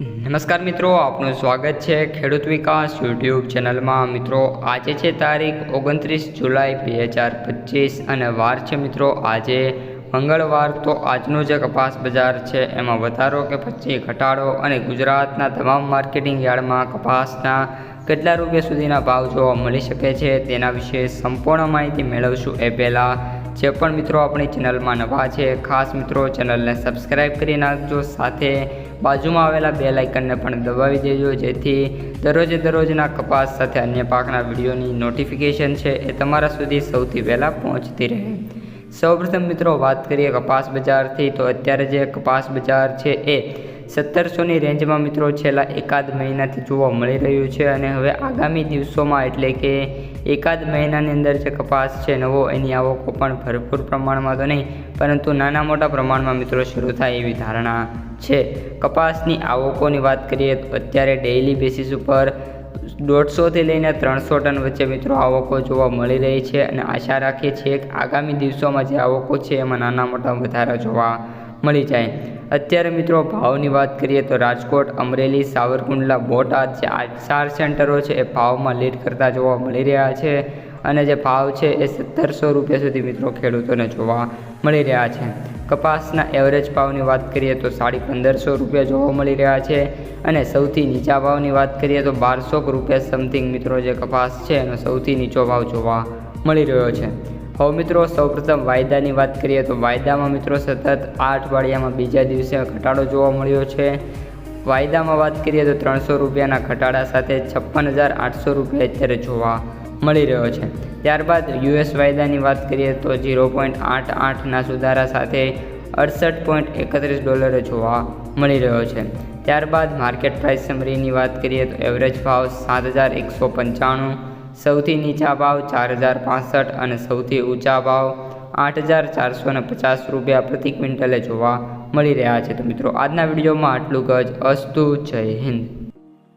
નમસ્કાર મિત્રો, આપનું સ્વાગત છે ખેડૂત વિકાસ યુટ્યુબ ચેનલમાં. મિત્રો, આજે છે તારીખ ઓગણત્રીસ જુલાઈ બે હજાર પચીસ અને વાર છે મિત્રો, આજે મંગળવાર. તો આજનું જે કપાસ બજાર છે, એમાં વધારો કે પછી ઘટાડો અને ગુજરાતના તમામ માર્કેટિંગ યાર્ડમાં કપાસના કેટલા રૂપિયા સુધીના ભાવ જોવા મળી શકે છે, તેના વિશે સંપૂર્ણ માહિતી મેળવશું એ પહેલાં. જે પણ મિત્રો આપણી ચેનલમાં નવા છે, ખાસ મિત્રો ચેનલને સબસ્ક્રાઈબ કરી નાખજો. સાથે બાજુમાં આવેલા બે લાઇકનને પણ દબાવી દેજો, જેથી દરરોજે દરરોજના કપાસ સાથે અન્ય પાકના વિડીયોની નોટિફિકેશન છે એ તમારા સુધી સૌથી પહેલાં પહોંચતી રહે. સૌપ્રથમ મિત્રો વાત કરીએ કપાસ બજારથી, તો અત્યારે જે કપાસ બજાર છે એ સત્તરસોની રેન્જમાં મિત્રો છેલ્લા એકાદ મહિનાથી જોવા મળી રહ્યું છે અને હવે આગામી દિવસોમાં એટલે કે એકાદ મહિનાની અંદર જે કપાસ છે નવો, એની આવકો પણ ભરપૂર પ્રમાણમાં તો નહીં, પરંતુ નાના મોટા પ્રમાણમાં મિત્રો શરૂ થાય એવી ધારણા છે. કપાસની આવકોની વાત કરીએ તો અત્યારે ડેઇલી બેસિસ ઉપર દોઢસોથી લઈને ત્રણસો ટન વચ્ચે મિત્રો આવકો જોવા મળી રહી છે અને આશા રાખીએ છીએ કે આગામી દિવસોમાં જે આવકો છે એમાં નાના મોટા વધારા જોવા મળી જાય. અત્યારે મિત્રો ભાવની વાત કરીએ તો રાજકોટ, અમરેલી, સાવરકુંડલા, બોટાદ જે આ ચાર સેન્ટરો છે એ ભાવમાં લીડ કરતા જોવા મળી રહ્યા છે. અને જે ભાવ છે એ સત્તરસો રૂપિયા સુધી મિત્રો ખેડૂતોને જોવા મળી રહ્યા છે. કપાસના એવરેજ ભાવની વાત કરીએ તો સાડી પંદરસો રૂપિયા જોવા મળી રહ્યા છે. અને સૌથી નીચા ભાવની વાત કરીએ તો બારસો રૂપિયા સમથિંગ મિત્રો જે કપાસ છે એનો સૌથી નીચો ભાવ જોવા મળી રહ્યો છે. હવે મિત્રો, સૌપ્રથમ વાયદાની વાત કરીએ તો વાયદામાં મિત્રો સતત આ અઠવાડિયામાં બીજા દિવસે ઘટાડો જોવા મળ્યો છે. વાયદામાં વાત કરીએ તો ત્રણસો રૂપિયાના ઘટાડા સાથે છપ્પન હજાર આઠસો રૂપિયા અત્યારે જોવા મળી રહ્યો છે. ત્યારબાદ યુએસ વાયદાની વાત કરીએ તો ઝીરો પોઈન્ટ આઠ આઠના સુધારા સાથે અડસઠ પોઈન્ટ એકત્રીસ ડોલરે જોવા મળી રહ્યો છે. ત્યારબાદ માર્કેટ પ્રાઇસ સમરીની વાત કરીએ તો એવરેજ ભાવ સાત હજાર એકસો પંચાણું સૌથી નીચા ભાવ ચાર હજાર પાસઠ અને સૌથી ઊંચા ભાવ આઠ હજાર ચારસો ને પચાસ રૂપિયા પ્રતિ ક્વિન્ટલે જોવા મળી રહ્યા છે. તો મિત્રો, આજના વિડીયોમાં આટલું જ. અસ્તુ, જય હિન્દ.